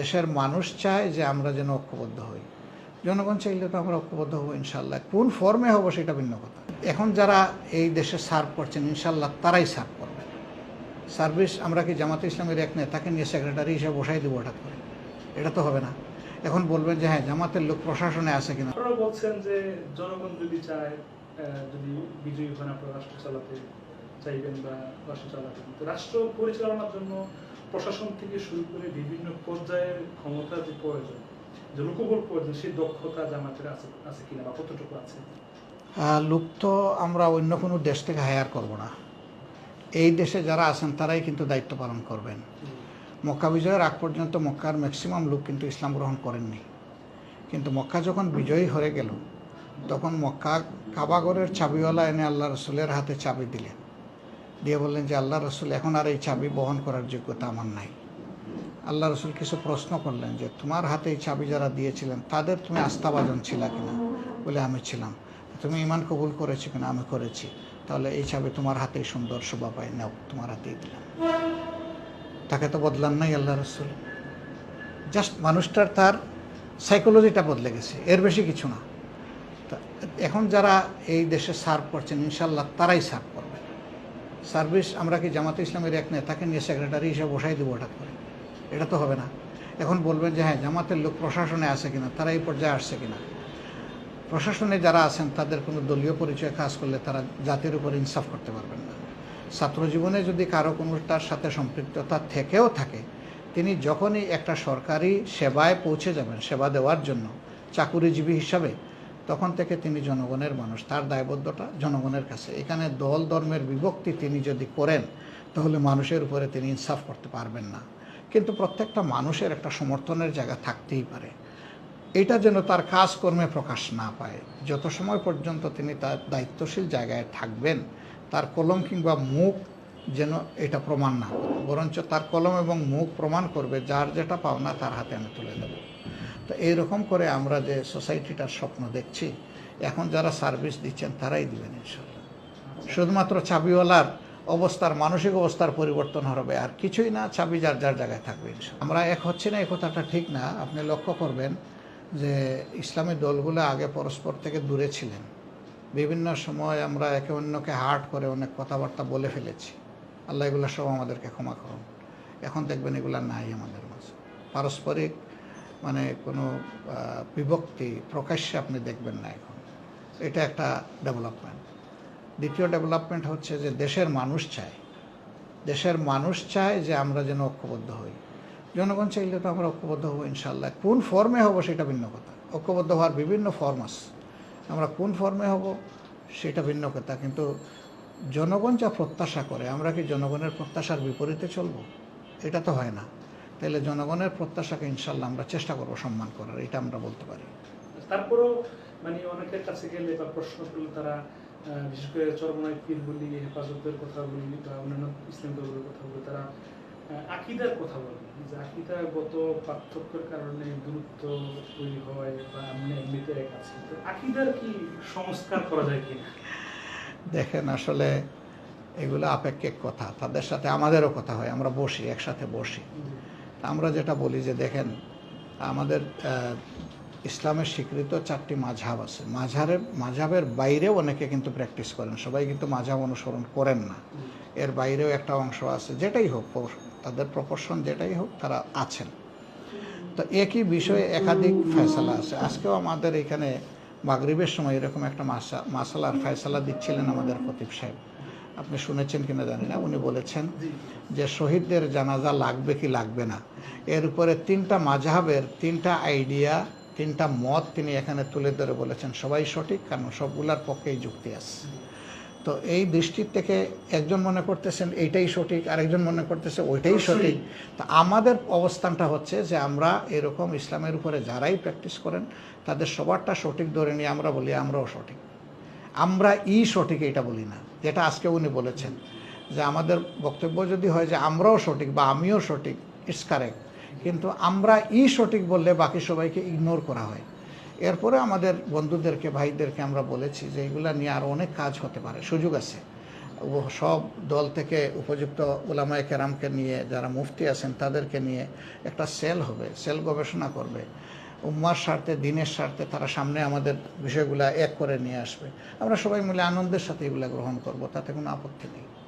দেশের মানুষ চায় যে আমরা যেন ঐক্যবদ্ধ হই। জনগণ চাইলে তো আমরা ঐক্যবদ্ধ হব, ইনশাল্লাহ। কোন ফর্মে হব সেটা ভিন্ন কথা। এখন যারা এই দেশে সার্ভ করছেন, ইনশাল্লাহ তারাই সার্ভ করবে। সার্ভিস আমরা কি জামাতে ইসলামের এক নেতাকে নিয়ে সেক্রেটারি হিসেবে বসাই দেবো হঠাৎ করে? এটা তো হবে না। এখন বলবেন যে হ্যাঁ জামাতের লোক প্রশাসনে আছে কিনা? বলছেন যে জনগণ যদি চায় যদি বিজয়ী হন রাষ্ট্র চালাতে চাইবেন বা রাষ্ট্র চালাবেন তো রাষ্ট্র পরিচালনার জন্য প্রশাসন থেকে শুরু করে বিভিন্ন পর্যায়ের ক্ষমতা যে প্রয়োজন যে লোকবল প্রয়োজন সেই দক্ষতা জামাতের আছে আছে কিনা বা কতটুকু আছে? লোক তো আমরা অন্য কোনো দেশ থেকে হায়ার করব না। এই দেশে যারা আছেন তারাই কিন্তু দায়িত্ব পালন করবেন। মক্কা বিজয়ের আগ পর্যন্ত মক্কার ম্যাক্সিমাম লোক কিন্তু ইসলাম গ্রহণ করেননি। কিন্তু মক্কা যখন বিজয়ী হয়ে গেল তখন মক্কা কাবাগরের চাবিওয়ালা এনে আল্লাহ রসুলের হাতে চাবি দিলেন। দিয়ে বললেন যে, আল্লাহ রসুল, এখন আর এই চাবি বহন করার যোগ্যতা আমার নাই। আল্লাহ রসুল কিছু প্রশ্ন করলেন যে, তোমার হাতে এই চাবি যারা দিয়েছিলেন, তাদের তুমি আস্থাভাজন ছিল কিনা? বলে, আমি ছিলাম। তুমি ইমান কবুল করেছ কিনা? আমি করেছি। তাহলে এই চাবি তোমার হাতেই সুন্দর শোভা পায়, নাও, তোমার হাতেই দিলাম। তাকে তো বদলান নাই আল্লাহ রসুল। জাস্ট মানুষটার তার সাইকোলজিটা বদলে গেছে, এর বেশি কিছু না। এখন যারা এই দেশে সার্ভ করছেন ইনশাল্লাহ তারাই সার্ভ সার্ভিস আমরা কি জামাতে ইসলামের এক নেতাকে নিয়ে সেক্রেটারি হিসেবে বসাই দেবো হঠাৎ করে? এটা তো হবে না। এখন বলবেন যে হ্যাঁ জামাতের লোক প্রশাসনে আছে কিনা, তারা এই পর্যায়ে আসছে কিনা? প্রশাসনে যারা আছেন, তাদের কোনো দলীয় পরিচয় কাজ করলে তারা জাতির উপর ইনসাফ করতে পারবেন না। ছাত্র জীবনে যদি কারও কোনোটার সাথে সম্পৃক্ততা থেকেও থাকে, তিনি যখনই একটা সরকারি সেবায় পৌঁছে যাবেন, সেবা দেওয়ার জন্য, চাকুরিজীবী হিসাবে তখন থেকে তিনি জনগণের মানুষ, তার দায়বদ্ধতা জনগণের কাছে। এখানে দল ধর্মের বিভক্তি তিনি যদি করেন, তাহলে মানুষের উপরে তিনি ইনসাফ করতে পারবেন না। কিন্তু প্রত্যেকটা মানুষের একটা সমর্থনের জায়গা থাকতেই পারে। এটা যেন তার কাজকর্মে প্রকাশ না পায়। যত সময় পর্যন্ত তিনি তার দায়িত্বশীল জায়গায় থাকবেন, তার কলম কিংবা মুখ যেন এটা প্রমাণ না করে। বরঞ্চ তার কলম এবং মুখ প্রমাণ করবে, যার যেটা পাওনা তার হাতে আমি তুলে দেব। তো এইরকম করে আমরা যে সোসাইটিটার স্বপ্ন দেখছি, এখন যারা সার্ভিস দিচ্ছেন তারাই দিবেন ইনশাল্লাহ শুধুমাত্র চাবিওয়ালার অবস্থার, মানসিক অবস্থার পরিবর্তন হবে, আর কিছুই না, চাবি যার যার জায়গায় থাকবে। আমরা এক হচ্ছে না, এই কথাটা ঠিক না। আপনি লক্ষ্য করবেন যে ইসলামী দলগুলো আগে পরস্পর থেকে দূরে ছিলেন। বিভিন্ন সময় আমরা একে অন্যকে হার্ট করে অনেক কথাবার্তা বলে ফেলেছি। আল্লাহ এগুলো সব আমাদেরকে ক্ষমা করুন। এখন দেখবেন এগুলো নাই আমাদের মাঝে। পারস্পরিক মানে কোনো বিভক্তি প্রকাশ্যে আপনি দেখবেন না এখন। এটা একটা ডেভেলপমেন্ট দ্বিতীয় ডেভেলপমেন্ট হচ্ছে যে দেশের মানুষ চায়। দেশের মানুষ চায় যে আমরা যেন ঐক্যবদ্ধ হই। জনগণ চাইলে তো আমরা ঐক্যবদ্ধ হব ইনশাল্লাহ কোন ফর্মে হব সেটা ভিন্ন কথা। ঐক্যবদ্ধ হওয়ার বিভিন্ন ফর্ম আছে। আমরা কোন ফর্মে হব সেটা ভিন্ন কথা। কিন্তু জনগণ যা প্রত্যাশা করে, আমরা কি জনগণের প্রত্যাশার বিপরীতে চলবো? এটা তো হয় না। তাহলে জনগণের প্রত্যাশাকে ইনশাল্লাহ আমরা চেষ্টা করব সম্মান করার, এটা আমরা বলতে পারি। তারপরেও মানে অনেকের কাছে গেলে বা প্রশ্ন করলে তারা বিশেষ করে চরমনায় পীর বলি, হেফাজতের কথা বলি, বা অন্যান্য ইসলাম কথা বলি, তারা আকিদার কথা বলে। যে আকিদাগত পার্থক্যের কারণে দূরত্ব তৈরি হয় বা আমরা এমনিতে এক আছি। তো আকিদার কি সংস্কার করা যায় কিনা? দেখেন আসলে এগুলো আপেক্ষিক কথা, তাদের সাথে আমাদেরও কথা হয়, আমরা বসি, একসাথে বসি। আমরা যেটা বলি যে দেখেন, আমাদের ইসলামের স্বীকৃত চারটি মাঝহাব আছে। মাঝহারের, মাঝহাবের বাইরেও অনেকে কিন্তু প্র্যাকটিস করেন, সবাই কিন্তু মাঝহাব অনুসরণ করেন না। এর বাইরেও একটা অংশ আছে, যেটাই হোক তাদের প্রপোর্শন যেটাই হোক, তারা আছেন। তো একই বিষয়ে একাধিক ফয়সালা আছে। আজকেও আমাদের এখানে মাগরিবের সময় এরকম একটা মাসা মাসালার ফায়সালা দিচ্ছিলেন আমাদের খতিব সাহেব। আপনি শুনেছেন কিনা জানি না, উনি বলেছেন যে শহীদদের জানাজা লাগবে কি লাগবে না। এর উপরে তিনটা মাঝহাবের তিনটা আইডিয়া, তিনটা মত তিনি এখানে তুলে ধরে বলেছেন। সবাই সঠিক, কারণ সবগুলার পক্ষেই যুক্তি আছে। তো এই দৃষ্টির থেকে একজন মনে করতেছেন এইটাই সঠিক আরেকজন মনে করতেছে ওইটাই সঠিক। তো আমাদের অবস্থানটা হচ্ছে যে আমরা এরকম ইসলামের উপরে যারাই প্র্যাকটিস করেন তাদের সবারটা সঠিক ধরে নিয়ে আমরা বলি আমরাও সঠিক। আমরা ই সঠিক এটা বলি না যেটা আজকে উনি বলেছেন। যে আমাদের বক্তব্য যদি হয় যে আমরাও সঠিক বা আমিও সঠিক ইটস কারেক্ট। কিন্তু আমরা ই সঠিক বললে বাকি সবাইকে ইগনোর করা হয়। এরপরে আমাদের বন্ধুদেরকে, ভাইদেরকে আমরা বলেছি যে এগুলা নিয়ে আরও অনেক কাজ হতে পারে, সুযোগ আছে। ও- সব দল থেকে উপযুক্ত ওলামায় কেরামকে নিয়ে যারা মুফতি আছেন তাদেরকে নিয়ে একটা সেল হবে, সেল গবেষণা করবে। উম্মার স্বার্থে, দিনের স্বার্থে তারা সামনে আমাদের বিষয়গুলা এক করে নিয়ে আসবে। আমরা সবাই মিলে আনন্দের সাথে এগুলা গ্রহণ করব, তাতে কোনো আপত্তি নেই।